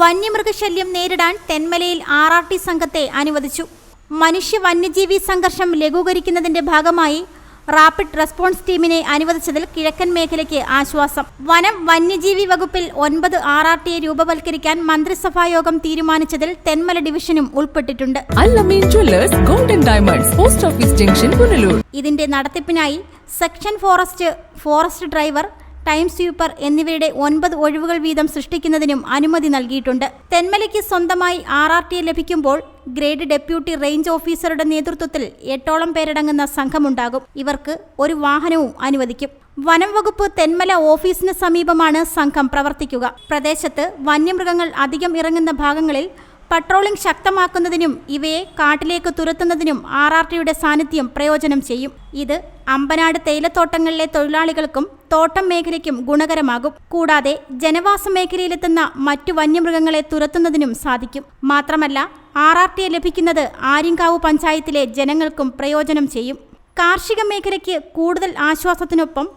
വന്യമൃഗശല്യം നേരിടാൻ തെന്മലയിൽ R R T സംഘത്തെ അനുവദിച്ചു. മനുഷ്യ വന്യജീവി സംഘർഷം ലഘൂകരിക്കുന്നതിന്റെ ഭാഗമായി റാപ്പിഡ് റെസ്പോൺസ് ടീമിനെ അനുവദിച്ചതിൽ കിഴക്കൻ മേഖലയ്ക്ക് ആശ്വാസം. വനം വന്യജീവി വകുപ്പിൽ ഒൻപത് ആർ ആർ ടിയെ രൂപവൽക്കരിക്കാൻ മന്ത്രിസഭായോഗം തീരുമാനിച്ചതിൽ തെന്മല ഡിവിഷനും ഉൾപ്പെട്ടിട്ടുണ്ട്. Al Ameen jewellers golden diamonds post office junction Punalur. ഇതിന്റെ നടത്തിപ്പിനായി section forest forest driver time sweeper എന്നിവയുടെ ഒൻപത് ഒഴിവുകൾ വീതം സൃഷ്ടിക്കുന്നതിനും അനുമതി നൽകിയിട്ടുണ്ട്. തെന്മലയ്ക്ക് സ്വന്തമായി ആർ ആർ ടി ലഭിക്കുമ്പോൾ ഗ്രേഡ് ഡെപ്യൂട്ടി റേഞ്ച് ഓഫീസറുടെ നേതൃത്വത്തിൽ എട്ടോളം പേരടങ്ങുന്ന സംഘമുണ്ടാകും. ഇവർക്ക് ഒരു വാഹനവും അനുവദിക്കും. വനം വകുപ്പ് തെന്മല ഓഫീസിന് സമീപമാണ് സംഘം പ്രവർത്തിക്കുക. പ്രദേശത്ത് വന്യമൃഗങ്ങൾ അധികം ഇറങ്ങുന്ന ഭാഗങ്ങളിൽ പട്രോളിംഗ് ശക്തമാക്കുന്നതിനും ഇവയെ കാട്ടിലേക്ക് തുരത്തുന്നതിനും ആർ ആർ ടിയുടെ സാന്നിധ്യം പ്രയോജനം ചെയ്യും. ഇത് അമ്പനാട് തേയിലത്തോട്ടങ്ങളിലെ തൊഴിലാളികൾക്കും തോട്ടം മേഖലയ്ക്കും ഗുണകരമാകും. കൂടാതെ ജനവാസ മേഖലയിലെത്തുന്ന മറ്റു വന്യമൃഗങ്ങളെ തുരത്തുന്നതിനും സാധിക്കും. മാത്രമല്ല ആർ ആർ ടി ലഭിക്കുന്നത് ആര്യങ്കാവ് പഞ്ചായത്തിലെ ജനങ്ങൾക്കും പ്രയോജനം ചെയ്യും. കാർഷിക മേഖലയ്ക്ക് കൂടുതൽ ആശ്വാസത്തിനൊപ്പം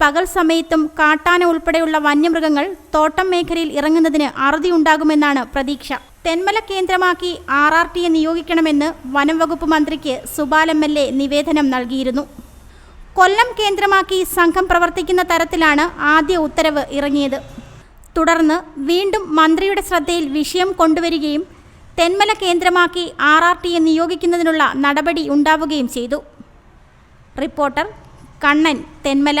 പകൽ സമയത്തും കാട്ടാന ഉൾപ്പെടെയുള്ള വന്യമൃഗങ്ങൾ തോട്ടം മേഖലയിൽ ഇറങ്ങുന്നതിന് അറുതിയുണ്ടാകുമെന്നാണ് പ്രതീക്ഷ. തെന്മല കേന്ദ്രമാക്കി ആർ ആർ ടിയെ നിയോഗിക്കണമെന്ന് വനംവകുപ്പ് മന്ത്രിക്ക് സുബാൽ എം എൽ എ നിവേദനം നൽകിയിരുന്നു. കൊല്ലം കേന്ദ്രമാക്കി സംഘം പ്രവർത്തിക്കുന്ന തരത്തിലാണ് ആദ്യ ഉത്തരവ് ഇറങ്ങിയത്. തുടർന്ന് വീണ്ടും മന്ത്രിയുടെ ശ്രദ്ധയിൽ വിഷയം കൊണ്ടുവരികയും തെന്മല കേന്ദ്രമാക്കി ആർ ആർ ടിയെ നിയോഗിക്കുന്നതിനുള്ള നടപടി ഉണ്ടാവുകയും ചെയ്തു. Reporter Kannan Thenmala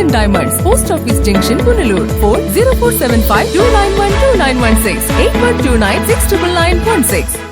diamonds post office junction Punalur four zero four seven five two nine one two nine one six eight one two nine six triple nine one six